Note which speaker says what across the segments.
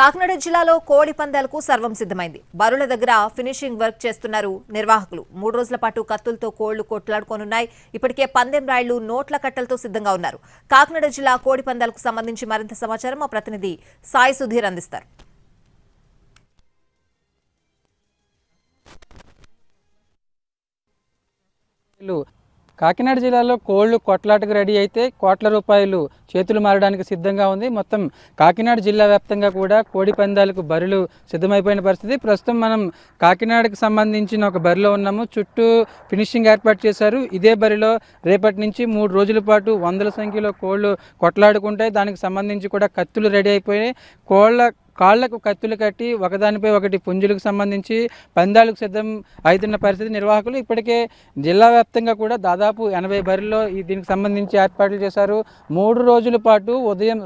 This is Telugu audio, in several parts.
Speaker 1: కాకినాడ జిల్లాలో కోడి పందాలకు సర్వం సిద్ధమైంది. బరుల దగ్గర ఫినిషింగ్ వర్క్ చేస్తున్నారు నిర్వాహకులు. మూడు రోజుల పాటు కత్తులతో కోళ్ళు కొట్లాడుకోనున్నాయి. ఇప్పటికే పందెం రాళ్ళు నోట్ల కట్టలతో సిద్ధంగా ఉన్నారు. కాకినాడ జిల్లా కోడి పందాలకు సంబంధించి మరింత సమాచారం మా ప్రతినిధి సాయి సుధీర్ అందిస్తారు.
Speaker 2: కాకినాడ జిల్లాలో కోళ్ళు కొట్లాటకు రెడీ అయితే కోట్ల రూపాయలు చేతులు మారడానికి సిద్ధంగా ఉంది. మొత్తం కాకినాడ జిల్లా వ్యాప్తంగా కూడా కోడి పందాలకు బరులు సిద్ధమైపోయిన పరిస్థితి. ప్రస్తుతం మనం కాకినాడకు సంబంధించిన ఒక బరిలో ఉన్నాము. చుట్టూ ఫినిషింగ్ ఏర్పాటు చేశారు. ఇదే బరిలో రేపటి నుంచి మూడు రోజుల పాటు వందల సంఖ్యలో కోళ్ళు కొట్లాడుకుంటాయి. దానికి సంబంధించి కూడా కత్తులు రెడీ అయిపోయి కోళ్ళ కాళ్ళకు కత్తులు కట్టి ఒకదానిపై ఒకటి పుంజులకు సంబంధించి పందాలకు సిద్ధం అవుతున్న పరిస్థితి నిర్వాహకులు ఇప్పటికే జిల్లా వ్యాప్తంగా కూడా దాదాపు ఎనభై బరిలో ఈ దీనికి సంబంధించి ఏర్పాట్లు చేశారు. మూడు రోజుల పాటు ఉదయం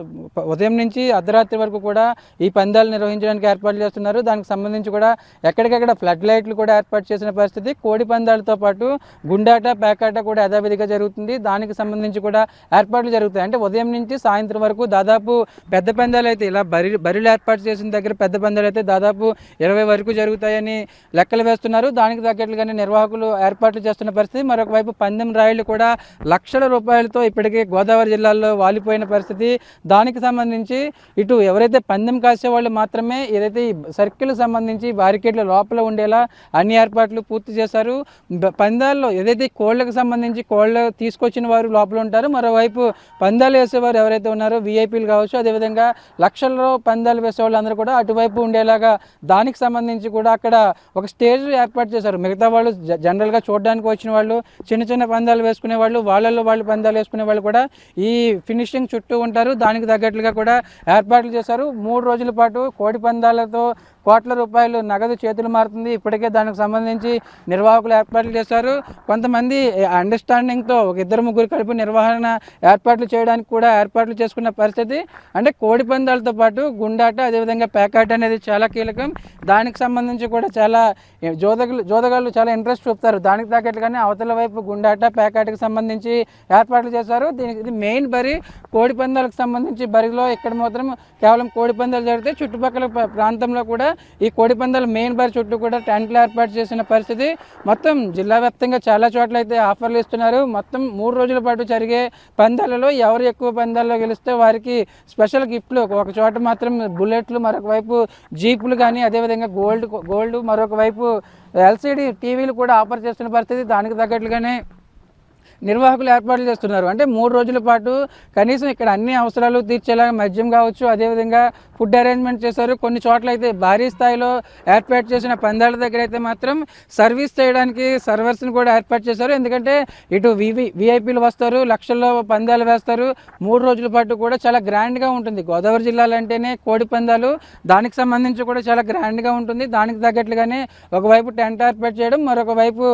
Speaker 2: ఉదయం నుంచి అర్ధరాత్రి వరకు కూడా ఈ పందాలు నిర్వహించడానికి ఏర్పాట్లు చేస్తున్నారు. దానికి సంబంధించి కూడా ఎక్కడికక్కడ ఫ్లడ్ లైట్లు కూడా ఏర్పాటు చేసిన పరిస్థితి. కోడి పందాలతో పాటు గుండాట పేకాట కూడా యథావిధిగా జరుగుతుంది. దానికి సంబంధించి కూడా ఏర్పాట్లు జరుగుతాయి. అంటే ఉదయం నుంచి సాయంత్రం వరకు దాదాపు పెద్ద పందాలు అయితే ఇలా బరి బరిలు ఏర్పాటు చేసిన దగ్గర పెద్ద పందాలు అయితే దాదాపు ఇరవై వరకు జరుగుతాయని లెక్కలు వేస్తున్నారు. దానికి తగ్గట్లుగానే నిర్వాహకులు ఏర్పాట్లు చేస్తున్న పరిస్థితి. మరొక వైపు పందెం రాయిలు కూడా లక్షల రూపాయలతో ఇప్పటికే గోదావరి జిల్లాలో వాలిపోయిన పరిస్థితి. దానికి సంబంధించి ఇటు ఎవరైతే పందెం కాసే వాళ్ళు మాత్రమే ఏదైతే ఈ సర్కిల్ సంబంధించి బారికేట్ల లోపల ఉండేలా అన్ని ఏర్పాట్లు పూర్తి చేశారు. పందాల్లో ఏదైతే కోళ్ళకు సంబంధించి కోళ్ళ తీసుకొచ్చిన వారు లోపల ఉంటారు. మరోవైపు పందాలు వేసేవారు ఎవరైతే ఉన్నారో వీఐపీలు కావచ్చు. అదేవిధంగా లక్షల్లో పందాలు వేసేవాళ్ళు వాళ్ళందరూ కూడా అటువైపు ఉండేలాగా దానికి సంబంధించి కూడా అక్కడ ఒక స్టేజ్ ఏర్పాటు చేశారు. మిగతా వాళ్ళు జనరల్గా చూడడానికి వచ్చిన వాళ్ళు చిన్న చిన్న పందాలు వేసుకునే వాళ్ళు వాళ్ళల్లో వాళ్ళు పందాలు వేసుకునే వాళ్ళు కూడా ఈ ఫినిషింగ్ చుట్టూ ఉంటారు. దానికి తగ్గట్లుగా కూడా ఏర్పాట్లు చేశారు. మూడు రోజుల పాటు కోడి పందాలతో కోట్ల రూపాయలు నగదు చేతులు మారుతుంది. ఇప్పటికే దానికి సంబంధించి నిర్వాహకులు ఏర్పాట్లు చేశారు. కొంతమంది అండర్స్టాండింగ్తో ఒక ఇద్దరు ముగ్గురు కలిపి నిర్వహణ ఏర్పాట్లు చేయడానికి కూడా ఏర్పాట్లు చేసుకున్న పరిస్థితి. అంటే కోడి పందాలతో పాటు గుండాట అదేవిధంగా ప్యాకెట్ అనేది చాలా కీలకం. దానికి సంబంధించి కూడా చాలా జోదకులు జోదగాళ్ళు చాలా ఇంట్రెస్ట్ చూపుతారు. దానికి తగ్గట్టుగానే అవతల వైపు గుండాట పేకాటకి సంబంధించి ఏర్పాట్లు చేశారు. దీనికి ఇది మెయిన్ బరి. కోడి పందాలకు సంబంధించి బరిలో ఇక్కడ మాత్రం కేవలం కోడి పందాలు జరిగితే చుట్టుపక్కల ప్రాంతంలో కూడా ఈ కోడి పందాలు మెయిన్ బరి చుట్టూ కూడా టెంట్లు ఏర్పాటు చేసిన పరిస్థితి. మొత్తం జిల్లా వ్యాప్తంగా చాలా చోట్ల అయితే ఆఫర్లు ఇస్తున్నారు. మొత్తం మూడు రోజుల పాటు జరిగే పందాలలో ఎవరు ఎక్కువ పందాల్లో గెలిస్తే వారికి స్పెషల్ గిఫ్ట్లు ఒక చోట మాత్రం బుల్లెట్ బుల్లెట్లు మరొక వైపు జీపులు కానీ అదేవిధంగా గోల్డ్ గోల్డ్ మరొక వైపు ఎల్సిడి టీవీలు కూడా ఆఫర్ చేస్తున్న పరిస్థితి దానికి తగ్గట్లుగానే నిర్వాహకులు ఏర్పాట్లు చేస్తున్నారు. అంటే మూడు రోజుల పాటు కనీసం ఇక్కడ అన్ని అవసరాలు తీర్చేలాగా మద్యం కావచ్చు అదేవిధంగా ఫుడ్ అరేంజ్మెంట్ చేశారు. కొన్ని చోట్ల అయితే భారీ స్థాయిలో ఏర్పాటు చేసిన పందాల దగ్గర అయితే మాత్రం సర్వీస్ చేయడానికి సర్వర్స్ని కూడా ఏర్పాటు చేశారు. ఎందుకంటే ఇటు వివి విఐపీలు వస్తారు లక్షల్లో పందాలు వేస్తారు. మూడు రోజుల పాటు కూడా చాలా గ్రాండ్గా ఉంటుంది. గోదావరి జిల్లాలో అంటేనే కోడి పందాలు దానికి సంబంధించి కూడా చాలా గ్రాండ్గా ఉంటుంది. దానికి తగ్గట్లుగానే ఒకవైపు టెంట్ ఏర్పాటు చేయడం మరొక వైపు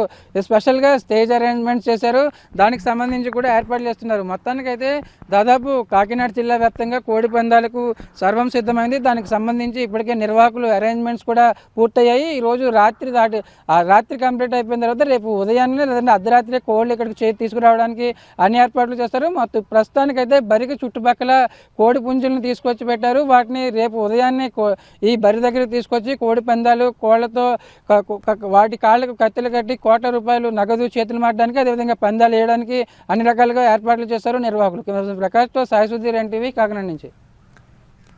Speaker 2: స్పెషల్గా స్టేజ్ అరేంజ్మెంట్ చేశారు. దానికి సంబంధించి కూడా ఏర్పాట్లు చేస్తున్నారు. మొత్తానికైతే దాదాపు కాకినాడ జిల్లా వ్యాప్తంగా కోడి పందాలకు సర్వం సిద్ధమైంది. దానికి సంబంధించి ఇప్పటికే నిర్వాహకులు అరేంజ్మెంట్స్ కూడా పూర్తయ్యాయి. ఈ రోజు రాత్రి దాటి ఆ రాత్రి కంప్లీట్ అయిపోయిన తర్వాత రేపు ఉదయాన్నే లేదంటే అర్ధరాత్రి కోళ్ళు ఇక్కడికి చేతి తీసుకురావడానికి అన్ని ఏర్పాట్లు చేస్తారు. మొత్తం ప్రస్తుతానికైతే బరికి చుట్టుపక్కల కోడి పుంజులను తీసుకొచ్చి పెట్టారు. వాటిని రేపు ఉదయాన్నే కో- ఈ బరి దగ్గరికి తీసుకొచ్చి కోడి పందాలు కోళ్ళతో వాటి కాళ్ళకు కత్తెలు కట్టి కోట్ల రూపాయలు నగదు చేతులు మారడానికి అదేవిధంగా పందాలు వేయడానికి అన్ని రకాలుగా ఏర్పాట్లు చేశారు నిర్వాహకులు. ప్రకాష్తో సాయి సుధీర్ ఎన్టీవీ కాకినాడ నుంచి.